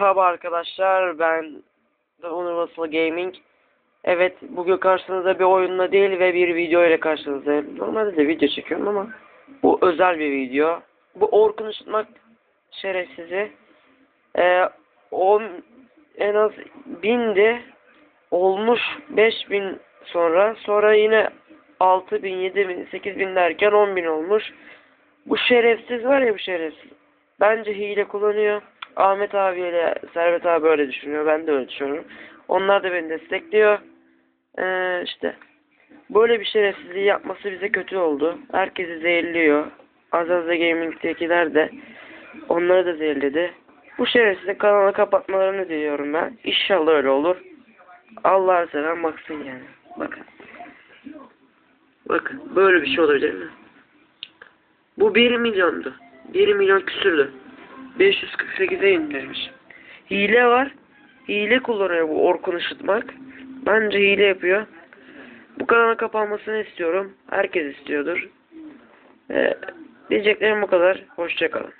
Merhaba arkadaşlar ben The Universal Gaming. Evet bugün karşınızda bir oyunla değil ve bir video ile karşınızdayım. Normalde de video çekiyorum ama bu özel bir video. Bu Orkun Işıtmak şerefsizi. Ee, on, en az bindi. Olmuş 5000 sonra. Sonra yine 6000, 7000, 8000 derken 10000 olmuş. Bu şerefsiz var ya bu şerefsiz. Bence hile kullanıyor. Ahmet abiyle Servet abi öyle düşünüyor. Ben de öyle düşünüyorum. Onlar da beni destekliyor. Ee, işte böyle bir şerefsizliği yapması bize kötü oldu. Herkesi zehirliyor. Azazda Gaming'tekiler de onları da zehirledi. Bu şerefsizin kanalı kapatmalarını diliyorum ben. İnşallah öyle olur. Allah'a seven baksın yani. Bakın. Bakın böyle bir şey olabilir mi? Bu 1 milyondu. 1 milyon küsürdü. 548'e indirmiş. Hile var. Hile kullanıyor bu Orkun Işıtmak. Bence hile yapıyor. Bu kanalın kapanmasını istiyorum. Herkes istiyordur. Ee, diyeceklerim bu kadar. Hoşçakalın.